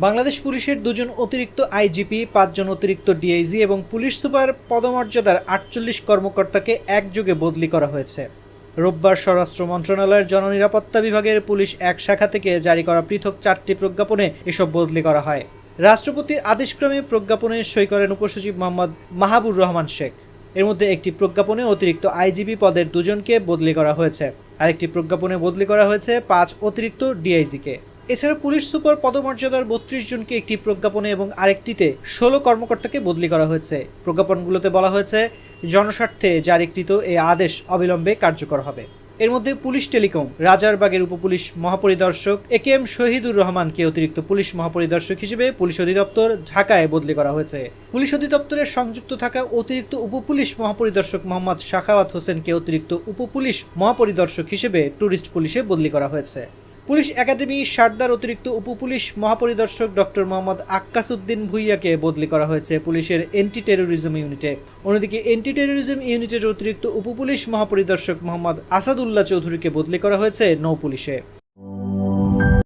বাংলাদেশ পুলিশের দুজন অতিরিক্ত আইজিপি, পাঁচজন অতিরিক্ত ডিআইজি এবং পুলিশ সুপার পদমর্যাদার আটচল্লিশ কর্মকর্তাকে একযোগে বদলি করা হয়েছে। রোববার স্বরাষ্ট্র মন্ত্রণালয়ের জননিরাপত্তা বিভাগের পুলিশ এক শাখা থেকে জারি করা পৃথক চারটি প্রজ্ঞাপনে এসব বদলি করা হয়। রাষ্ট্রপতির আদেশক্রমে প্রজ্ঞাপনে সই করেন উপসচিব মোহাম্মদ মাহাবুর রহমান শেখ। এর মধ্যে একটি প্রজ্ঞাপনে অতিরিক্ত আইজিপি পদের দুজনকে বদলি করা হয়েছে। আরেকটি প্রজ্ঞাপনে বদলি করা হয়েছে পাঁচ অতিরিক্ত ডিআইজিকে। এছাড়া পুলিশ সুপার পদমর্যাদার বত্রিশ জনকে একটি প্রজ্ঞাপনে এবং আরেকটিতে ষোলো কর্মকর্তাকে বদলি করা হয়েছে। প্রজ্ঞাপনগুলোতে বলা হয়েছে, জনস্বার্থে জারিকৃত এই আদেশ অবিলম্বে কার্যকর হবে। এর মধ্যে পুলিশ টেলিকম, রাজারবাগের উপপুলিশ মহাপরিদর্শক এ কে এম শহীদুর রহমানকে অতিরিক্ত পুলিশ মহাপরিদর্শক হিসেবে পুলিশ অধিদপ্তর ঢাকায় বদলি করা হয়েছে। পুলিশ অধিদপ্তরের সংযুক্ত থাকা অতিরিক্ত উপপুলিশ মহাপরিদর্শক মোহাম্মদ শাখাওয়াত হোসেনকে অতিরিক্ত উপপুলিশ মহাপরিদর্শক হিসেবে ট্যুরিস্ট পুলিশে বদলি করা হয়েছে। পুলিশ একাডেমি সারদার অতিরিক্ত উপপুলিশ মহাপরিদর্শক ডক্টর মোহাম্মদ আক্কাস উদ্দিন ভুইয়াকে বদলি করা হয়েছে পুলিশের এন্টি টেরোরিজম ইউনিটে অন্যদিকে এন্টি টেরোরিজম ইউনিটের অতিরিক্ত উপপুলিশ মহাপরিদর্শক মোহাম্মদ আসাদুল্লাহ চৌধুরীকে বদলি করা হয়েছে নৌ পুলিশে।